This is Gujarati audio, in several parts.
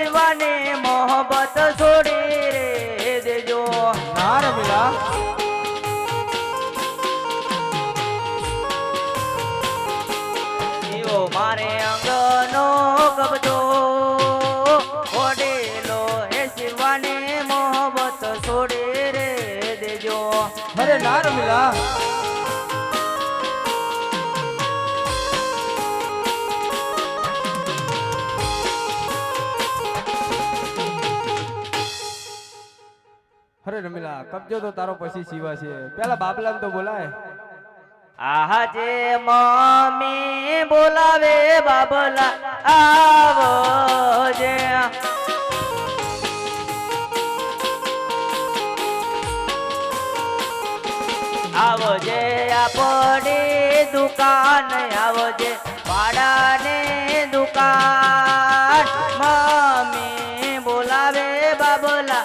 શિવાની મોહબત છોડી રે દેજો. ના રમીલા મારે અંગનો કબજો ઓડેલો હે શિવાને મોહબત છોડી રે દેજો. અરે ના રમીલા અરે રમીલા કબજો તો તારો પછી સીવા છે. પેલા બાબલા તો બોલાય. આહા જે મમ્મી બોલાવે બાબલા, આવો જે. આવજે આપણી દુકાન આવજે પાડાને દુકાન. મમ્મી બોલાવે બાબલા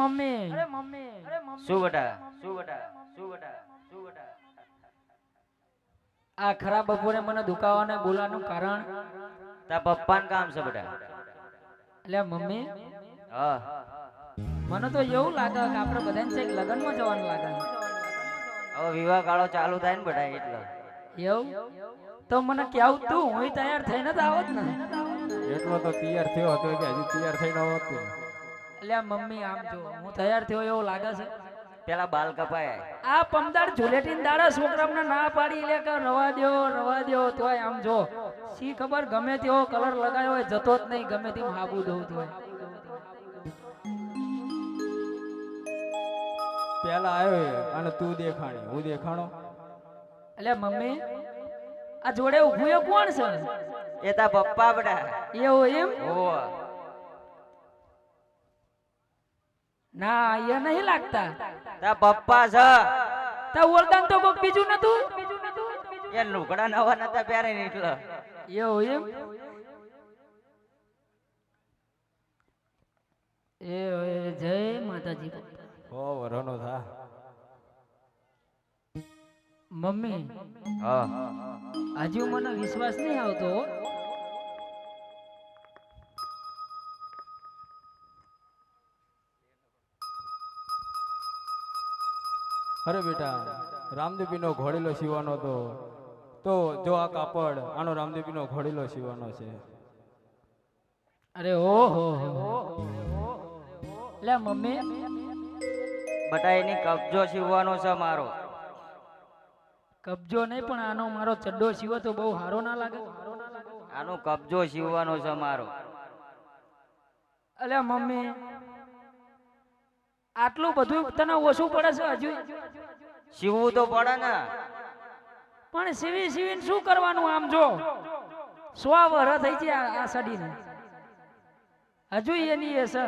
મમ્મી. અરે મમ્મી. અરે મમ્મી. શું બેટા? શું બેટા? શું બેટા? શું બેટા? આ ખરાબ બપોરે મને દુખાવાને બોલાવાનું કારણ? તારા પપ્પાનું કામ છે બેટા. એટલે મમ્મી? હા. મને તો એવું લાગે કે આપણે બધાને છે લગ્નમાં જવાનું લાગે. હવે વિવાહ ગાળો ચાલુ થાય ને બેટા એટલે. એવું? તો મને કેવું તું? હું તૈયાર થઈને જ આવત ને. એટલો તો તૈયાર થયો હતો કે હજી તૈયાર થઈને આવત એટલે મમ્મી આમ જો. હું તૈયાર થયો એવું લાગે છે. પેલા બાલ કપાય. આ પમદાર ઝુલેટીન દાડા છોકરામને ના પાડી લે કે રવા દો રવા દો તોય આમ જો. શી ખબર ગમે તેવો કલર લગાયો હોય જતો જ નહીં ગમે તેમ હાબુ દઉં તોય પેલા આવ્યો અને તું દેખાણી હું દેખાણો? એટલે મમ્મી આ જોડે ઉભું કોણ છે? એ તા પપ્પા બડા એવું એમ? ઓ ના એ નહીં લાગતા. તા પપ્પા છે. તા ઓળખાણ તો કોક બીજું નતું? એ લુગડા નવા નતા પહેરે ને એટલે. એવું એમ? એ એ જય માતાજી. ઓ વરનો થા. મમ્મી હા. હજુ મને વિશ્વાસ નહીં આવતો અરે બેટા રામદેવીનો ઘોડેલો સીવાનો તો તો જો આ કાપડ આનો રામદેવીનો ઘોડેલો સીવાનો છે. અરે ઓહો લે મમ્મી. બટા એની કબજો સીવવાનો છે મારો. કબજો નહીં પણ આનો મારો ચડ્ડો સીવો તો બહુ સારો ના લાગે. આનો કબજો સીવવાનો છે મારો. અલ્યા મમ્મી. આટલું બધું તને ઓછું પડે છે હજુ? સીવવું તો પડે ને. પણ સીવી સીવીને શું કરવાનું આમ જો? સો વર થઈ છે આ સડીને. હજુ એની એ છે.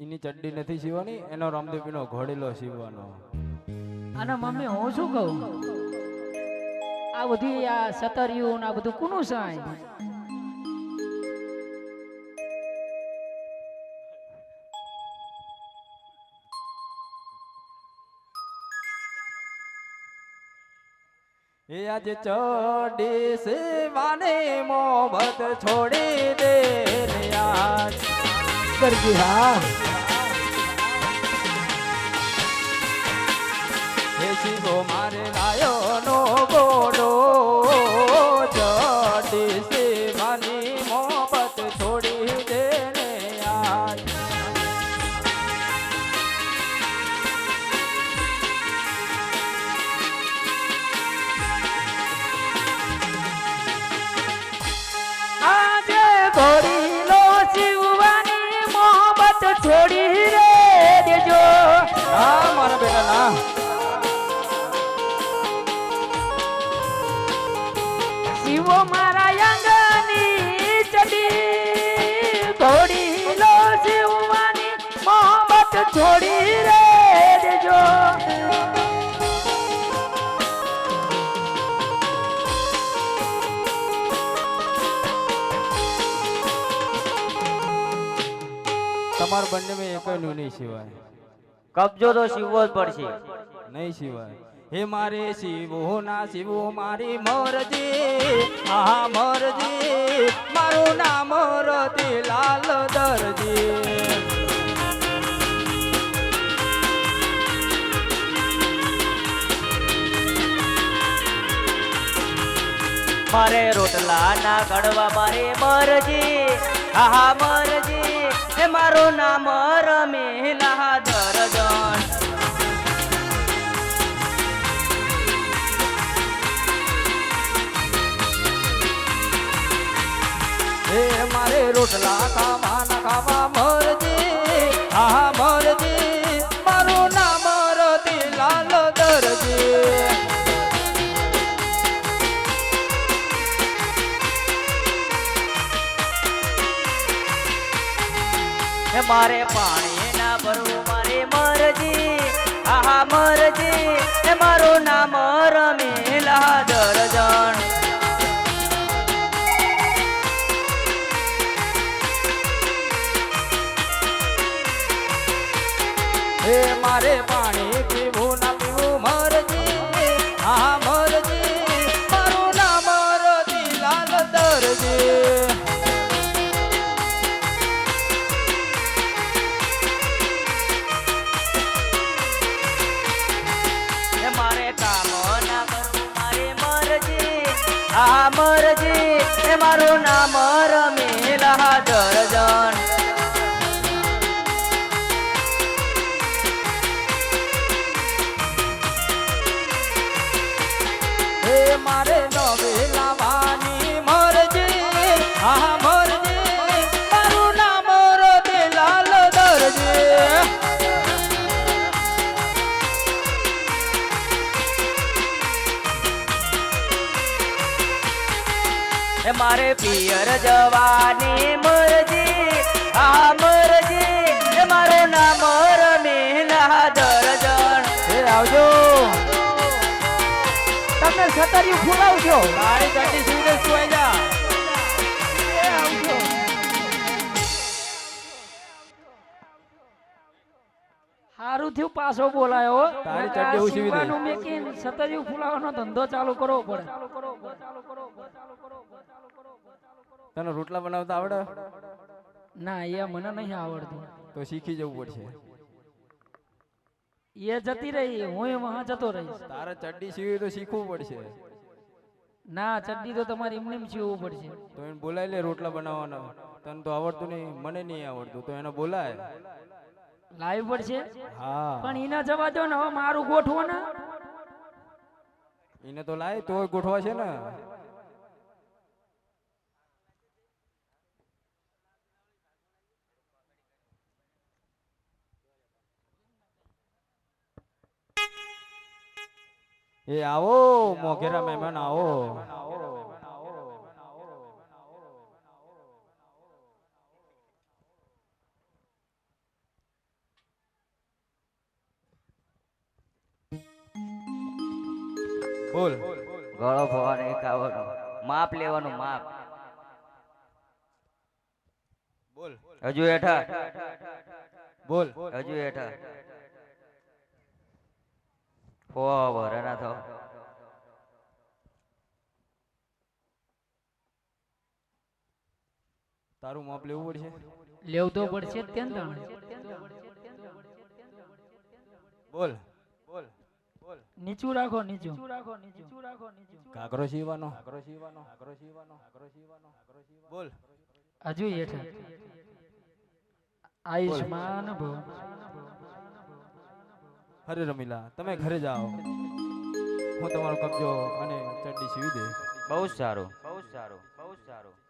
એની ચડ્ડી નથી સીવાની એનો રામદેવીનો ઘોડેલો સીવવાનો. અને મમ્મી હું શું કહું? આ બધી આ સતરિયું ને આ બધું કોનું છે આજે ચડી સેવાને મોહબત છોડી દે આજ. કરજી હા. હે શિવો મારે લાયો નો છોડી રે દેજો. ના મારા બેટા ના શિવો મારા અંગની ચડી. થોડી લો શિવવાની મોહબત છોડી તમારા બંને મેં એક નું નહીં સિવાય. કબજો તો શિવવો જ પડશે. નહીં સિવાય. હે મારે શિવો ના શિવો મારી મોરજી. આહા મરજી. મારું નામ રતિલાલ દરજી. મારે રોટલા ના કડવા મારે મરજી. હા મરજી. હે મારું નામ રમેલા દરજણ. હે મારે રોટલા ખાવા ના ખાવા મારે પાણી ના ભરવું, મારે મરજી. આહા મરજી. એ મારું નામ રમીલા દરજણ મારે પાણી પીવું એ કરું મારે મરજી. આ મરજી. એ મારું નામ પિયર જવાની મરજી આ મરજી એ મારું નામ રમેલા દરજણ. હે આવજો. તમે સતરિયું ફૂલાવજો. મારી ગાડી સુવિધા સુઈ જા. સારું થયું પાછો બોલાયો. હો. તારી ચડ્ડી મેકીને સતર્યું ધંધો ચાલુ કરવો પડે. તને રોટલા બનાવતા આવડે? ના એ મને નહીં આવડતું. તો શીખી જવું પડશે. એ જતી રહી હું વહા જતો રહીશ. તારે ચડ્ડી સીવી તો શીખવું પડશે. ના ચડ્ડી તો તમારે એમને એમ સીવવું પડશે. તો એને બોલાય લે રોટલા બનાવવાના. તને તો આવડતું નહીં મને નહીં આવડતું તો એને બોલાય. લાવી પડશે? હા. પણ એના જવા દો ને હવે મારું ગોઠવો ને. એને તો લાય તો ગોઠવા છે ને. એ આવો મોઘેરા મહેમાન આવો. બોલ. ગળો ભવાનો ખાવાનો માપ લેવાનું માપ. બોલ. હજુ હેઠા બોલ. હજુ હેઠા થો તારું માપ લેવું પડશે? લેવું તો પડશે તાણે. બોલ. બોલ. બોલ. નીચું રાખો નીચું. ઘાઘરો સીવાનો ઘાઘરો સીવાનો ઘાઘરો સીવાનો ઘાઘરો સીવાનો ઘાઘરો સીવાનો બોલ. હજુ હેઠા આયુષ્માન ભવ. હરે રમીલા તમે ઘરે જાઓ. હું તમારો કબજો અને ચડ્ડી સીવી દઈશ. બહુ જ સારું. બહુ જ સારું. બહુ સારું.